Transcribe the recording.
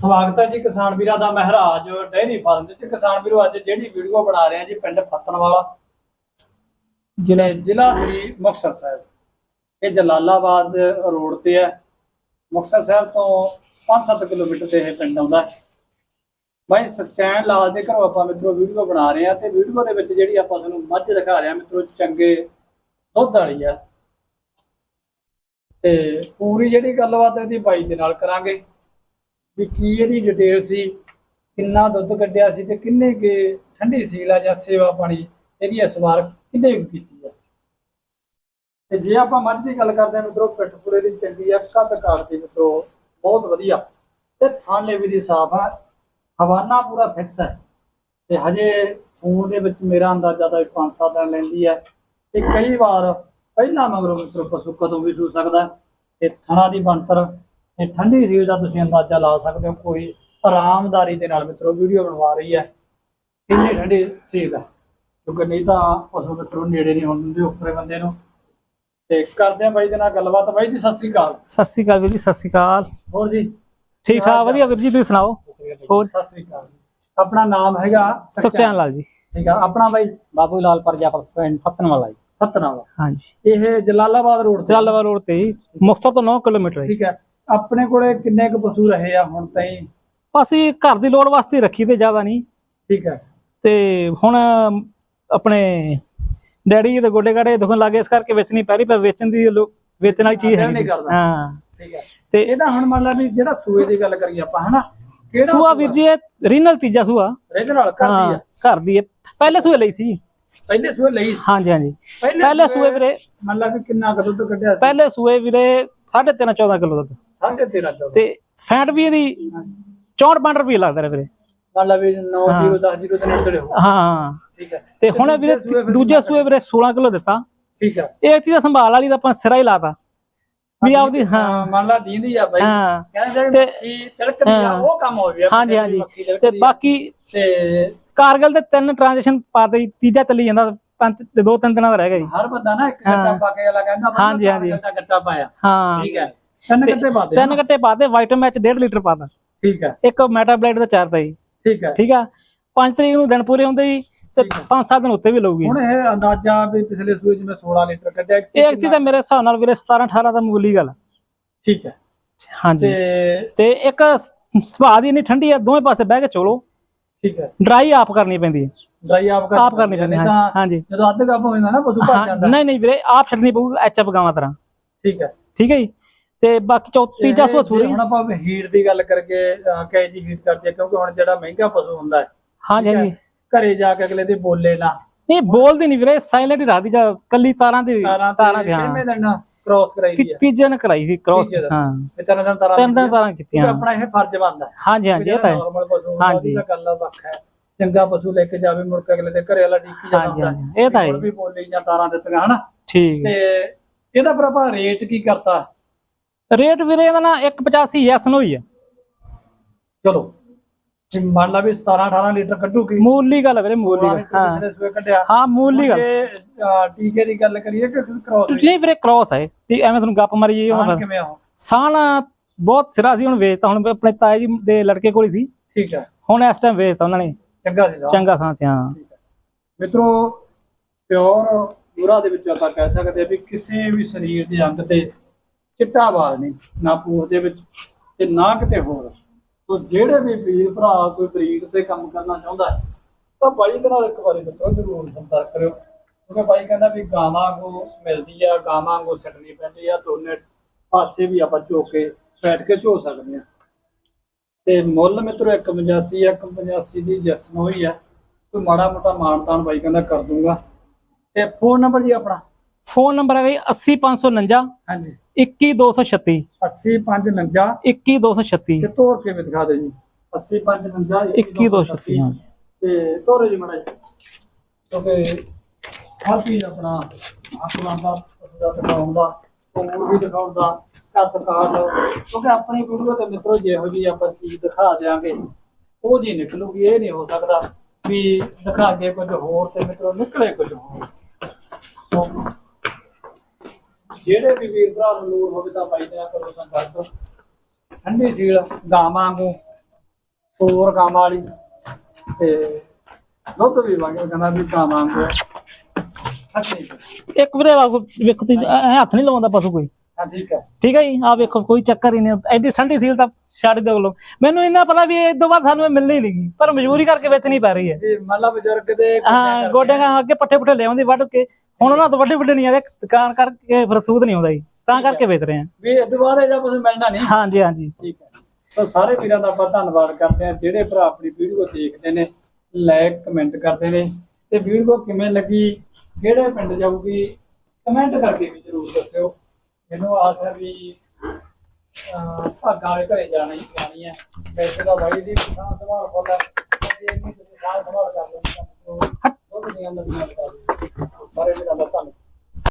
ਸਵਾਗਤ ਹੈ ਜੀ ਕਿਸਾਨ ਵੀਰਾਂ ਦਾ ਮਹਾਰਾਜ ਡੈਰੀ ਫਾਰਮ ਦੇ ਵਿੱਚ। ਕਿਸਾਨ ਵੀਰੋ, ਅੱਜ ਜਿਹੜੀ ਵੀਡੀਓ ਬਣਾ ਰਹੇ ਆ ਜੀ ਪਿੰਡ ਫੱਤਣਵਾਲਾ ਜ਼ਿਲ੍ਹਾ ਜ਼ਿਲ੍ਹਾ ਸ੍ਰੀ ਮੁਕਤਸਰ ਸਾਹਿਬ। ਇਹ ਜਲਾਲਾਬਾਦ ਰੋਡ ਤੇ ਹੈ। ਮੁਕਤਸਰ ਸਾਹਿਬ ਤੋਂ 5-7 ਕਿਲੋਮੀਟਰ ਤੇ ਇਹ ਪਿੰਡ ਆਉਂਦਾ ਹੈ। ਬਾਈ ਸਚੈਨ ਲਾਲ ਦੇ ਘਰੋਂ ਆਪਾਂ ਮਿੱਤਰੋ ਵੀਡੀਓ ਬਣਾ ਰਹੇ ਆ ਤੇ ਵੀਡੀਓ ਦੇ ਵਿੱਚ ਜਿਹੜੀ ਆਪਾਂ ਤੁਹਾਨੂੰ ਮੱਝ ਦਿਖਾ ਰਹੇ ਆ ਮਿੱਤਰੋ, ਚੰਗੇ ਦੁੱਧ ਵਾਲੀ ਆ ਤੇ ਪੂਰੀ ਜਿਹੜੀ ਗੱਲਬਾਤ ਇਹਦੀ ਬਾਈ ਦੇ ਨਾਲ ਕਰਾਂਗੇ। ਵੀ ਕੀ ਇਹਦੀ ਡਿਟੇਲ ਸੀ, ਕਿੰਨਾ ਦੁੱਧ ਕੱਢਿਆ ਸੀ ਤੇ ਕਿੰਨੇ ਕੇ ਠੰਡੀ ਸੀਲ ਆ ਜਾਂ ਸੇਵਾ ਪਾਣੀ, ਇਹਦੀ ਇਸ ਵਾਰ ਕਿੰਨੇ ਕੁ ਕੀਤੀ ਆ? ਤੇ ਜੇ ਆਪਾਂ ਮੱਝ ਦੀ ਗੱਲ ਕਰਦੇ ਹਾਂ ਮਿੱਤਰੋ, ਪਿੱਠਪੁਰੇ ਦੀ ਚੰਗੀ ਆ, ਕੱਦ ਕਾਰ ਦੀ ਮਿੱਤਰੋ, ਬਹੁਤ ਵਧੀਆ। ਤੇ ਥਾਲੇ ਵੀ ਦੀ ਸਾਫ਼ ਆ, ਹਵਾਨਾ ਪੂਰਾ ਫਿਕਸ ਹੈ ਤੇ ਹਜੇ ਸੂਣ ਦੇ ਵਿੱਚ ਮੇਰਾ ਅੰਦਾਜ਼ਾ ਤਾਂ 5-7 ਦਿਨ ਲੈਂਦੀ ਹੈ ਤੇ ਕਈ ਵਾਰ ਪਹਿਲਾਂ ਮਗਰੋਂ ਮਿੱਤਰੋ ਪਸ਼ੂ ਕਦੋਂ ਵੀ ਸੂ ਸਕਦਾ ਹੈ। ਤੇ ਥਣਾ ਦੀ ਬਣਤਰ ਤੇ ਠੰਡੀ ਸੀਲ ਦਾ ਤੁਸੀਂ ਅੰਦਾਜ਼ਾ ਲਾ ਸਕਦੇ ਹੋ ਕੋਈ ਆਰਾਮਦਾਰੀ ਦੇ ਨਾਲ ਮਿੱਤਰੋ ਵੀਡੀਓ ਬਣਵਾ ਰਹੀ ਹੈ। ਕਿੰਨੀ ਠੰਡੀ ਸੀਲ ਹੈ। ਕਿਉਂਕਿ ਨਹੀਂ ਤਾਂ ਪਸ਼ੂ ਮਿੱਤਰੋ ਨੇੜੇ ਨਹੀਂ ਹੋਣ ਦਿੰਦੇ ਉੱਪਰੇ ਬੰਦੇ ਨੂੰ। ਤੇ ਕਰਦੇ ਆ ਬਾਈ ਦੇ ਨਾਲ ਗੱਲਬਾਤ। ਬਾਈ ਜੀ ਸਤਿ ਸ੍ਰੀ ਅਕਾਲ। ਸਤਿ ਸ਼੍ਰੀ ਅਕਾਲ ਵੀਰ ਜੀ ਸਤਿ ਸ਼੍ਰੀ ਅਕਾਲ। ਹੋਰ ਜੀ? ਠੀਕ ਠਾਕ ਵਧੀਆ ਵੀਰ ਜੀ ਤੁਸੀਂ ਸੁਣਾਓ? ਹੋਰ? ਸਤਿ ਸ੍ਰੀ ਅਕਾਲ ਆਪਣਾ ਨਾਮ ਹੈਗਾ ਸੁਖਚੈਨ ਲਾਲ ਜੀ। ਠੀਕ ਆ। ਆਪਣਾ ਬਾਈ? ਬਾਬੂ ਲਾਲ ਪ੍ਰਜਾਪਤ ਪਿੰਡ ਫਤਨ ਵਾਲਾ ਜੀ। ਫਤਨਾਵਾ ਹਾਂਜੀ। ਇਹ ਜਲਾਲਾਬਾਦ ਰੋਡ ਤੇ। ਜਲਾਲਾਬਾਦ ਰੋਡ ਤੇ ਮੁਕਤਸਰ ਤੋਂ 9 ਕਿਲੋਮੀਟਰ ਹੈ ਠੀਕ ਹੈ। ਆਪਣੇ ਕੋਲੇ ਕਿੰਨੇ ਕੁ ਪਸ਼ੂ ਰਹੇ ਆ ਹੁਣ ਤਾਈਂ? ਅਸੀਂ ਘਰ ਦੀ ਲੋੜ ਵਾਸਤੇ ਰੱਖੀ ਤੇ ਜ਼ਿਆਦਾ ਨਹੀਂ। ਠੀਕ ਹੈ ਤੇ ਹੁਣ ਆਪਣੇ ਡੈਡੀ ਜੀ ਦੇ ਗੋਡੇ ਗਾੜੇ ਦੁਖਣ ਲੱਗੇ ਇਸ ਕਰਕੇ ਵੇਚਣੀ ਪੈ ਰਹੀ ਪਰ ਵੇਚਣ ਦੀ ਲੋ- ਵੇਚਣ ਵਾਲੀ ਚੀਜ਼ ਹੈ ਨਹੀਂ ਨਹੀਂ ਕਰਦਾ। ਹਾਂ। ਠੀਕ ਹੈ ਤੇ ਇਹਦਾ ਹੁਣ ਮੰਨ ਲਾ ਵੀ ਜਿਹੜਾ ਸੂਏ ਦੀ ਗੱਲ ਕਰੀਏ ਆਪਾਂ ਹਨਾ? ਕਿਹੜਾ ਸੂਆ ਵੀਰ ਜੀ ਇਹ ਰੀਨਲ ਤੀਜਾ ਸੂਆ। ਰੀਜਨਲ ਕਰਦੀ ਹਾਂ ਆ। ਘਰ ਦੀ ਹੈ ਪਹਿਲੇ ਸੂਏ ਲਈ ਸੀ। ਪਹਿਲੇ ਸੂਏ ਲਈ ਸੀ। ਹਾਂਜੀ ਹਾਂਜੀ। ਪਹਿਲੇ ਸੂਏ ਵੀਰੇ ਮੰਨ ਲਾ ਵੀ ਕਿੰਨਾ ਕੁ ਦੁੱਧ ਕੱਢਿਆ ਸੀ? ਪਹਿਲੇ ਸੂਏ ਵੀਰੇ 13.5 14 ਕਿਲੋ ਦੁੱਧ। 13.5 14 ਤੇ ਫੈਟ ਵੀ ਇਹਦੀ 64 65 ਰੁਪਏ ਲੱਗਦਾ ਰਿਹਾ ਵੀਰੇ। ਮੰਨ ਲਾ ਵੀ 9 0 10 0 ਦੇ ਨੇੜੇ ਹੋ ਹਾਂ। ਠੀਕ ਹੈ। ਤੇ ਹੁਣ ਵੀਰੇ ਦੂਜੇ ਸੂਏ ਵੀਰੇ 16 ਕਿਲੋ ਦਿੱਤਾ। ਠੀਕ ਹੈ। ਇਹ ਚੀਜ਼ ਸੰਭਾਲ ਵਾਲੀ ਤਾਂ ਆਪਾਂ ਸਿਰਾ ਹੀ ਲਾਤਾ। ਵੀ ਆਪਦੀ ਹਾਂ ਮੰਨ ਲਾ ਦੀਂਦੀ ਆ ਬਾਈ। ਹਾਂ। ਕਹਿੰਦੇ ਤੇ- ਮੱਖੀ ਤਿਲਕਦੀ ਆ। ਉਹ ਕੰਮ ਹੋ ਗਿਆ। ਹਾਂਜੀ ਹਾਂਜੀ। ਤੇ। ਬਾਕੀ ਤੇ ਕਾਰਗਲ ਦੇ ਤਿੰਨ ਟ੍ਰਾਂਜੈਕਸ਼ਨ ਪਾਤੇ ਤੀਜਾ ਚੱਲੀ ਜਾਂਦਾ ਪੰਜ ਤੇ ਦੋ ਤਿੰਨ ਦਿਨਾਂ ਦਾ ਰਹਿ ਗਿਆ ਜੀ। ਹਰ ਬੰਦਾ ਨਾ ਇੱਕ। ਗੱਟਾ ਪਾ ਕੇ ਅਲਾ ਕਹਿੰਦਾ ਹਾਂਜੀ, ਹਾਂਜੀ। ਗੱਟਾ ਗੱਟਾ ਪਾਇਆ। ਹਾਂ। ਠੀਕ ਹੈ। ਤਿੰਨ ਗੱਟੇ ਪਾਦੇ ਤਿੰਨ ਗੱਟੇ ਪਾਤੇ ਵਾਈਟਮ ਮੈਚ 1.5 ਲੀਟਰ ਪਾਤਾ ਠੀਕ ਹੈ। ਇੱਕ ਮੈਟਾਬਲਾਈਟ ਦਾ ਚਾਰ ਜੀ ਠੀਕ ਹੈ। ਠੀਕ ਆ? 5 ਤਰੀਕ ਨੂੰ ਦਿਨ ਪੂਰੇ ਹੁੰਦੇ ਜੀ ਤੇ ਠੀਕ ਆ। 5-7 ਦਿਨ ਉੱਤੇ ਵੀ ਲਊਗੀ। ਹੁਣ ਇਹ ਅੰਦਾਜ਼ਾ ਵੀ ਪਿਛਲੇ ਸੂਏ ਚ ਮੈਂ 16 ਲੀਟਰ ਕੱਢਿਆ ਇੱਕ ਇਹ ਐਕਚੁਅਲੀ ਤਾਂ ਮੇਰੇ ਹਿਸਾਬ ਨਾਲ ਵੀਰੇ 17-18 ਦਾ ਮੂਲੀ ਗੱਲ। ਆ। ਠੀਕ ਹੈ। ਹਾਂਜੀ। ਤੇ ਤੇ ਇੱਕ ਸੁਭਾਅ ਦੀ ਇੰਨੀ ਠੰਡੀ ਆ ਦੋਵੇਂ ਪਾਸੇ ਬਹਿ ਕੇ ਚੋਲੋ। ਠੀਕ ਹੈ। ਡਰਾਈ ਆਪ ਕਰਨੀ ਪੈਂਦੀ ਹੈ। ਡਰਾਈ ਆਪ ਕਰ ਆਪ ਕਰਨੀ ਪੈਂਦੀ ਹੈ ਹਾਂਜੀ। ਜਦੋਂ ਅੱਧ ਕੱਪ ਹੋ ਜਾਂਦਾ ਨਾ ਪਸ਼ੂ ਹਾਂ, ਜਾਂਦਾ। ਨਹੀਂ ਨਹੀਂ ਵੀਰੇ ਆਪ ਛੱਡਣੀ ਪਊਗੀ ਐਚਐਫ ਗਾਵਾਂ ਤਰ੍ਹਾਂ। ਠੀਕ ਹੈ। ਠੀਕ ਹੈ ਜੀ? ਤੇ ਬਾਕੀ ਚੌਥੀ ਇਹ ਜੇ ਥੋੜੀ ਹੁਣ ਆਪਾਂ ਹੀਟ ਦੀ ਗੱਲ ਕਰਕੇ ਕਹੇ ਜੀ ਹੀਟ ਕਰਦੇ ਕਿਉਂਕਿ ਹੁਣ ਜਿਹੜਾ ਮਹਿੰਗਾ ਪਸ਼ੂ ਹੁੰਦਾ ਹੈ ਹਾਂਜੀ ਹਾਂਜੀ। ਘਰੇ ਜਾ ਕੇ ਅਗਲੇ ਦੇ ਬੋਲੇ ਨਾ। ਨਹੀਂ ਬੋਲਦੀ ਨਹੀਂ ਵੀਰੇ ਸਾਇਲੈਂਟ ਹੀ ਰੱਖਦੀ ਜਾਂ ਕੱਲੀ ਤਾਰਾਂ ਦੀ ਤਾਰਾਂ ਦੀ ਹਾਂ। ਕ੍ਰੋਸ ਕਰਾਈ ਦੀ ਤੀ- ਹੈ? ਤੀਜੇ ਨੇ ਕਰਾਈ ਸੀ ਕ੍ਰਾਸ। ਹਾਂ। ਤੇ ਤਿੰਨ ਦਿਨ ਤਾਰਾਂ ਤਿੰਨ ਕੀਤੀਆਂ। ਆਪਣਾ ਇਹ ਫਰਜ਼ ਬਣਦਾ ਹੈ। ਹਾਂਜੀ ਹਾਂਜੀ ਇਹ ਤਾਂ ਹੈ। ਨਾਰਮਲ ਪਸ਼ੂ ਗੱਲ ਵੱਖ ਹੈ। ਚੰਗਾ ਪਸ਼ੂ ਲੈ ਕੇ ਜਾਵੇ ਮੁੜ ਕੇ ਅਗਲੇ ਦੇ ਘਰੇ ਵਾਲਾ ਡੀਕੀ ਜਾਂਦਾ ਇਹ ਤਾਂ ਹੈ। ਵੀ ਬੋਲੀ ਜਾਂ ਤਾਰਾਂ ਦਿੱਤੀਆਂ ਹਨਾ? ਠੀਕ ਤੇ ਇਹਦਾ ਪਰ ਆਪਾਂ ਰੇਟ ਕੀ ਕਰਤਾ? ਹੈ ਰੇਟ ਵੀਰੇ ਇਹਦਾ ਨਾ 185 ਯੈਸ ਨੋ ਹੀ ਚਲੋ ਜੇ ਮੰਨ ਲਾ ਵੀ 17 18 ਲੀਟਰ ਕੱਢੂਗੀ ਮੂਲੀ ਗੱਲ ਵੀਰੇ ਮੂਲੀ 16 ਗੱਲ। ਲੀਟਰ ਹਾਂ। ਪਿਛਲੇ ਸੂਏ ਕੱਢਿਆ। ਹਾਂ ਮੂਲੀ ਗੱਲ। ਜੇ ਟੀਕੇ ਦੀ ਗੱਲ ਕਰੀਏ ਕਿ ਕ੍ਰੋਸ ਨਹੀਂ ਵੀਰੇ ਕ੍ਰਾਸ ਹੈ ਤੇ ਐਵੇਂ ਤੁਹਾਨੂੰ ਗੱਪ ਮਾਰੀ ਜੀ ਸਾਨ ਕਿਵੇਂ ਬਹੁਤ ਸਿਰਾ ਸੀ ਹੁਣ ਵੇਚਤਾ ਹੁਣ ਆਪਣੇ ਤਾਏ ਜੀ ਦੇ ਲੜਕੇ ਕੋਲ ਹੀ ਸੀ। ਠੀਕ ਹੈ। ਹੁਣ ਇਸ ਟਾਈਮ ਵੇਚਤਾ ਉਹਨਾਂ ਨੇ। ਚੰਗਾ ਸੀ ਚੰਗਾ ਥਾਂ ਤੇ ਹਾਂ। ਮਿੱਤਰੋ ਪਿਓਰ ਪੂਰਾ ਦੇ ਵਿੱਚ ਆਪਾਂ ਕਹਿ ਸਕਦੇ ਆ ਵੀ ਕਿਸੇ ਵੀ ਸਰੀਰ ਦੇ ਅੰਗ ਤੇ ਚਿੱਟਾ ਵਾਲ ਨਹੀਂ ਨਾ ਪੂਰ ਦੇ ਵਿੱਚ ਤੇ ਨਾ ਕਿਤੇ ਹੋਰ। ਸੋ ਜਿਹੜੇ ਵੀ ਵੀਰ ਭਰਾ ਕੋਈ ਬਰੀਡ ਤੇ ਕੰਮ ਕਰਨਾ ਚਾਹੁੰਦਾ ਹੈ ਤਾਂ ਬਾਈ ਦੇ ਨਾਲ ਇੱਕ ਵਾਰੀ ਮਿੱਤਰੋ ਜ਼ਰੂਰ ਸੰਪਰਕ ਕਰਿਓ। ਕਿਉਂਕਿ ਬਾਈ ਕਹਿੰਦਾ ਵੀ ਗਾਵਾਂ ਕੋ ਮਿਲਦੀ ਆ ਗਾਵਾਂ ਕੋ ਛੱਡਣੀ ਪੈਂਦੀ ਆ ਦੋਨੇ ਪਾਸੇ ਵੀ ਆਪਾਂ ਝੋਕ ਕੇ ਬੈਠ ਕੇ ਝੋ ਸਕਦੇ ਆ। ਤੇ ਮੁੱਲ ਮਿੱਤਰੋ 185 ਆ 185 ਦੀ ਜਸਨ ਹੋਈ ਆ। ਕੋਈ ਮਾੜਾ ਮੋਟਾ ਮਾਨਤਾਨ ਬਾਈ ਕਹਿੰਦਾ ਕਰ ਦੂੰਗਾ। ਤੇ ਫੋਨ ਨੰਬਰ ਜੀ ਆਪਣਾ? ਫੋਨ ਨੰਬਰ ਜੀ 80549 ਹਾਂਜੀ। 21236 80549 21236 ਤੇ ਤੋਰ ਕੇ ਵੀ ਦਿਖਾ ਦਿਓ ਜੀ? 80549 21236 ਹਾਂ। ਤੇ ਤੋਰੇ ਜੀ ਮੜਾ ਜੀ ਕਿਉਂਕਿ ਹਰ ਚੀਜ਼ ਆਪਣਾ ਉਸ ਦਾ ਦਾ ਹੋਰ ਵੀ ਦਿਖਾਉਣ ਦਾ ਕੱਤ ਕਾਟ ਕਿਉਂਕਿ ਆਪਣੀ ਵੀਡੀਓ ਤੇ ਮਿੱਤਰੋ ਜਿਹੋ ਜੀ ਆਪਾਂ ਚੀਜ਼ ਦਿਖਾ ਦਿਆਂਗੇ ਉਹ ਜੀ ਨਿਕਲੂਗੀ ਇਹ ਨਹੀਂ ਹੋ ਸਕਦਾ ਵੀ ਦਿਖਾ ਕੇ ਕੁਝ ਹੋਰ ਤੇ ਮਿੱਤਰੋ ਨਿਕਲੇ ਕੁਝ ਹੋਰ। ਜਿਹੜੇ ਵੀ ਵੀਰ ਭਰਾ ਨੂੰ ਲੋੜ ਹੋਵੇ ਤਾਂ ਬਾਈ ਦੇ ਕਰੋ ਸੰਪਰਕ। ਠੰਡੀ ਸੀਲ ਗਾਂ ਵਾਂਗੂ ਹੋਰ ਕੰਮ ਵਾਲੀ। ਤੇ ਦੁੱਧ ਵੀ ਵਾਂਗੇ ਕਹਿੰਦਾ ਵੀ ਠੀਕ ਹੈ। ਇੱਕ ਵੀਰੇ ਵੇਖੋ ਤੁਸੀਂ ਐਂ ਹੱਥ ਨਹੀਂ ਲਵਾਉਂਦਾ ਪਸ਼ੂ ਕੋਈ। ਹਾਂ ਠੀਕ ਹੈ। ਠੀਕ ਹੈ ਜੀ ਆ ਵੇਖੋ ਕੋਈ ਚੱਕਰ ਹੀ ਨਹੀਂ ਐਡੀ ਠੰਡੀ ਸੀਲ ਤਾਂ ਛੱਡ ਦਿਓ ਲੋ ਮੈਨੂੰ ਇੰਨਾ ਪਤਾ ਵੀ ਇਹ ਤੋਂ ਬਾਅਦ ਸਾਨੂੰ ਮਿਲਣੀ ਨਹੀਂ ਪਰ ਮਜਬੂਰੀ ਕਰਕੇ ਵੇਚਣੀ ਪੈ ਰਹੀ ਹੈ। ਵੀ ਮਤਲਬ ਬਜ਼ੁਰਗ ਦੇ ਹਾਂ ਗੋਡਿਆਂ ਅੱਗੇ ਪੱਠੇ ਪੁੱਠੇ ਲਿਆਉਂਦੀ ਵੱਢ ਕੇ ਹੁਣ ਉਹਨਾਂ ਤੋਂ ਵੱਡੇ ਵੱਡੇ ਨਹੀਂ ਆਦੇ ਦੁਕਾਨ ਕਰਕੇ ਫਿਰ ਸੂਦ ਨਹੀਂ ਆਉਂਦਾ ਜੀ ਤਾਂ ਕਰਕੇ ਵੇਚ ਰਹੇ ਹਾਂ ਵੀ ਇਹ ਦੁਬਾਰਾ ਜਾਂ ਕੁਝ ਮਿਲਣਾ ਨਹੀਂ। ਹਾਂਜੀ ਹਾਂਜੀ। ਠੀਕ ਹੈ। ਸੋ ਸਾਰੇ ਵੀਰਾਂ ਦਾ ਆਪਾਂ ਧੰਨਵਾਦ ਕਰਦੇ ਹਾਂ ਜਿਹੜੇ ਭਰਾ ਆਪਣੀ ਵੀਡੀਓ ਦੇਖਦੇ ਨੇ ਲਾਈਕ ਕਮੈਂਟ ਕਰਦੇ ਨੇ। ਤੇ ਵੀਡੀਓ ਕਿਵੇਂ ਲੱਗੀ ਕਿਹੜੇ ਪਿੰਡ ਜਾਊਗੀ ਕਮੈਂਟ ਕਰਕੇ ਵੀ ਜ਼ਰੂਰ ਦੱਸਿਓ। ਮੈਨੂੰ ਆਸ ਹੈ ਵੀ ਭਾਗਾਂ ਵਾਲੇ ਘਰੇ ਜਾਣਾ ਹੀ ਜਾਣੀ ਹੈ। ਵੈਸੇ ਤਾਂ ਬਾਈ ਦੀ ਸਾਹ ਸੰਭਾਲ ਫੁੱਲ ਹੈ। ਜੇ ਨਹੀਂ ਤੁਸੀਂ ਸਾਹ ਸੰਭਾਲ ਕਰ ਲੈਂਦੇ ਤਾਂ ਉਹ ਦੀਆਂ ਨਦੀਆਂ ਬਤਾ ਦਿਓ ਧੰਨਵਾਦ।